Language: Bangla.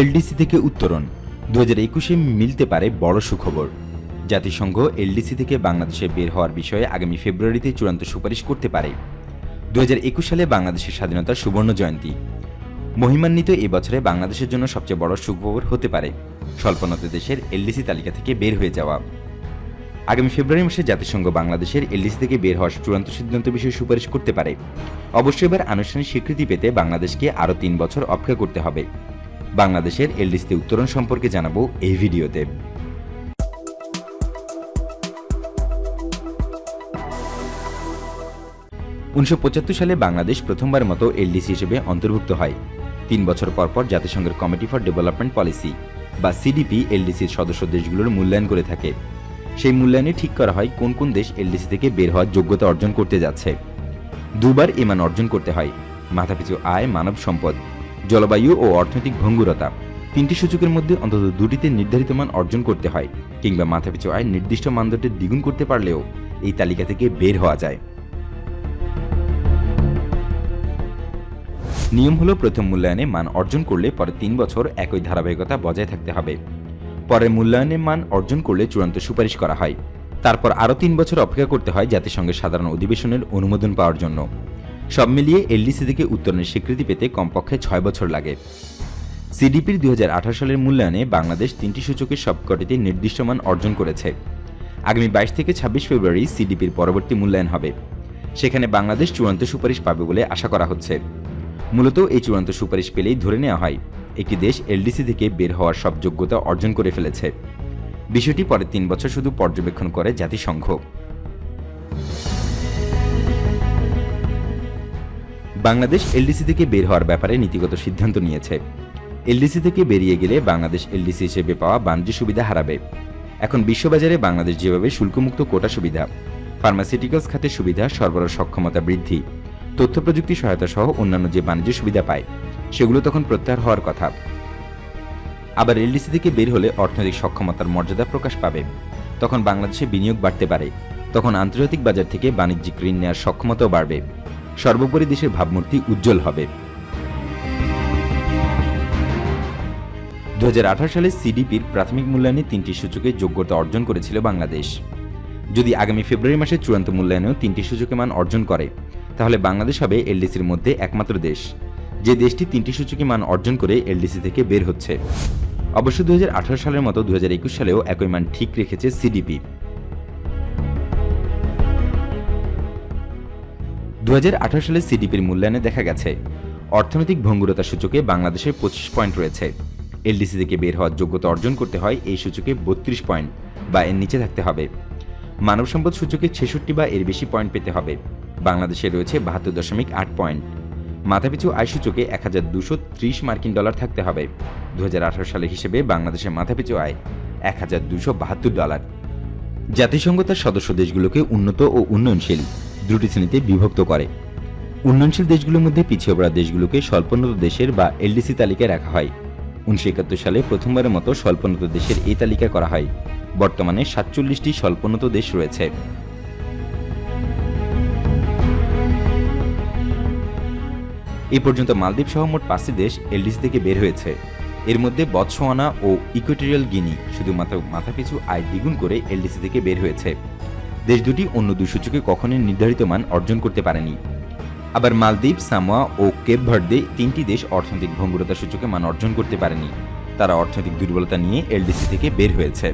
এলডিসি থেকে উত্তরণ। দু হাজার একুশে মিলতে পারে বড় সুখবর। জাতিসংঘ এলডিসি থেকে বাংলাদেশে বের হওয়ার বিষয়ে আগামী ফেব্রুয়ারিতে চূড়ান্ত সুপারিশ করতে পারে। দু একুশ সালে বাংলাদেশের স্বাধীনতার সুবর্ণ জয়ন্তী। মহিমান্বিত এ বছরে বাংলাদেশের জন্য সবচেয়ে বড় সুখবর হতে পারে স্বল্পোন্নত দেশের এলডিসি তালিকা থেকে বের হয়ে যাওয়া। আগামী ফেব্রুয়ারি মাসে জাতিসংঘ বাংলাদেশের এলডিসি থেকে বের হওয়ার চূড়ান্ত সিদ্ধান্ত বিষয়ে সুপারিশ করতে পারে। অবশ্যই এবার আনুষ্ঠানিক স্বীকৃতি পেতে বাংলাদেশকে আরও তিন বছর অপেক্ষা করতে হবে। বাংলাদেশের এলডিসিতে উত্তরণ সম্পর্কে জানাব এই ভিডিওতে। উনিশশো পঁচাত্তর সালে বাংলাদেশ প্রথমবার মতো এলডিসি হিসেবে অন্তর্ভুক্ত হয়। তিন বছর পর পর জাতিসংঘের কমিটি ফর ডেভেলপমেন্ট পলিসি বা সিডিপি এলডিসির সদস্য দেশগুলোর মূল্যায়ন করে থাকে। সেই মূল্যায়নে ঠিক করা হয় কোন কোন দেশ এলডিসি থেকে বের হওয়ার যোগ্যতা অর্জন করতে যাচ্ছে। দুবার এ মান অর্জন করতে হয়। মাথাপিছু আয়, মানব সম্পদ। জলবায়ু ও অর্থনৈতিক ভঙ্গুরতা। তিনটি সূচকের মধ্যে অন্তত দুটিতে নির্ধারিত মান অর্জন করতে হয়, কিংবা মাথাপিছু আয় নির্দিষ্ট মানদণ্ডে দ্বিগুণ করতে পারলেও এই তালিকা থেকে বের হওয়া যায়। নিয়ম হলো প্রথম মূল্যায়নে মান অর্জন করলে পরে তিন বছর একই ধারাবাহিকতা বজায় থাকতে হবে। পরে মূল্যায়নে মান অর্জন করলে চূড়ান্ত সুপারিশ করা হয়। তারপর আরও তিন বছর অপেক্ষা করতে হয় জাতিসংঘের সাধারণ অধিবেশনের অনুমোদন পাওয়ার জন্য। সব মিলিয়ে এলডিসি থেকে উত্তরণের স্বীকৃতি পেতে কমপক্ষে ছয় বছর লাগে। সিডিপির দুই হাজার আঠারো সালের মূল্যায়নে বাংলাদেশ তিনটি সূচকের সবকটিতে নির্দিষ্ট মান অর্জন করেছে। আগামী বাইশ থেকে ছাব্বিশ ফেব্রুয়ারি সিডিপির পরবর্তী মূল্যায়ন হবে। সেখানে বাংলাদেশ চূড়ান্ত সুপারিশ পাবে বলে আশা করা হচ্ছে। মূলত এই চূড়ান্ত সুপারিশ পেলেই ধরে নেওয়া হয়, একটি দেশ এলডিসি থেকে বের হওয়ার সব যোগ্যতা অর্জন করে ফেলেছে। বিষয়টি পরে তিন বছর শুধু পর্যবেক্ষণ করে জাতিসংঘ। বাংলাদেশ এলডিসি থেকে বের হওয়ার ব্যাপারে নীতিগত সিদ্ধান্ত নিয়েছে। এলডিসি থেকে বেরিয়ে গেলে বাংলাদেশ এলডিসি হিসেবে পাওয়া বাণিজ্য সুবিধা হারাবে। এখন বিশ্ববাজারে বাংলাদেশ যেভাবে শুল্কমুক্ত কোটা সুবিধা ফার্মাসিউটিক্যালস খাতের সুবিধা, সরবরাহ সক্ষমতা বৃদ্ধি, তথ্য প্রযুক্তি সহায়তা সহ অন্যান্য যে বাণিজ্য সুবিধা পায়, সেগুলো তখন প্রত্যাহার হওয়ার কথা। আবার এলডিসি থেকে বের হলে অর্থনৈতিক সক্ষমতার মর্যাদা প্রকাশ পাবে। তখন বাংলাদেশে বিনিয়োগ বাড়তে পারে। তখন আন্তর্জাতিক বাজার থেকে বাণিজ্যিক ঋণ নেওয়ার সক্ষমতাও বাড়বে। সর্বোপরি দেশের ভাবমূর্তি উজ্জ্বল হবে। দুহাজার আঠারো সালে সিডিপির প্রাথমিক মূল্যায়নে তিনটি সূচকে যোগ্যতা অর্জন করেছিল বাংলাদেশ। যদি আগামী ফেব্রুয়ারি মাসে চূড়ান্ত মূল্যায়নেও তিনটি সূচকে মান অর্জন করে, তাহলে বাংলাদেশ হবে এলডিসির মধ্যে একমাত্র দেশ। যে দেশটি তিনটি সূচকে মান অর্জন করে এলডিসি থেকে বের হচ্ছে। অবশ্য দু হাজার আঠারো সালের মতো দুই হাজার একুশ সালেও একই মান ঠিক রেখেছে সিডিপি। দু হাজার আঠারো সালে সিডিপির মূল্যায়নে দেখা গেছে। অর্থনৈতিক ভঙ্গুরতা সূচকে বাংলাদেশের পঁচিশ পয়েন্ট রয়েছে। এলডিসি থেকে বের হওয়ার যোগ্যতা অর্জন করতে হয় এই সূচকে বত্রিশ পয়েন্ট বা এর নিচে থাকতে হবে। মানব সম্পদ সূচকে ছেষট্টি বা এর বেশি পয়েন্ট পেতে হবে। বাংলাদেশে রয়েছে বাহাত্তর দশমিক আট পয়েন্ট। মাথাপিছু আয় সূচকে এক হাজার দুশো ত্রিশ মার্কিন ডলার থাকতে হবে। দু হাজার আঠারো সালের হিসেবে বাংলাদেশের মাথাপিছু আয় এক হাজার দুশো বাহাত্তর ডলার। জাতিসংঘ তার সদস্য দেশগুলোকে উন্নত ও উন্নয়নশীল দুটি শ্রেণীতে বিভক্ত করে। উন্নয়নশীল দেশগুলোর মধ্যে পিছিয়ে পড়া দেশগুলোকে স্বল্পোন্নত দেশের বা এলডিসি তালিকায় রাখা হয়। উনিশশো একাত্তর সালে প্রথমবারের মতো স্বল্পোন্নত দেশের এই তালিকা করা হয়। বর্তমানে সাতচল্লিশটি স্বল্পোন্নত দেশ রয়েছে। এ পর্যন্ত মালদ্বীপ সহ মোট পাঁচটি দেশ এলডিসি থেকে বের হয়েছে। এর মধ্যে বৎসোয়ানা ও ইকুয়েটোরিয়াল গিনি শুধুমাত্র মাথাপিছু আয় দ্বিগুণ করে এলডিসি থেকে বের হয়েছে। দেশ দুটি অন্য দুই সূচকে কখনোই নির্ধারিত মান অর্জন করতে পারেনি। আবার মালদ্বীপ, সামোয়া ও কেপ ভার্দে তিনটি দেশ অর্থনৈতিক ভঙ্গুরতা সূচকে মান অর্জন করতে পারেনি। তারা অর্থনৈতিক দুর্বলতা নিয়ে এলডিসি থেকে বের হয়েছে।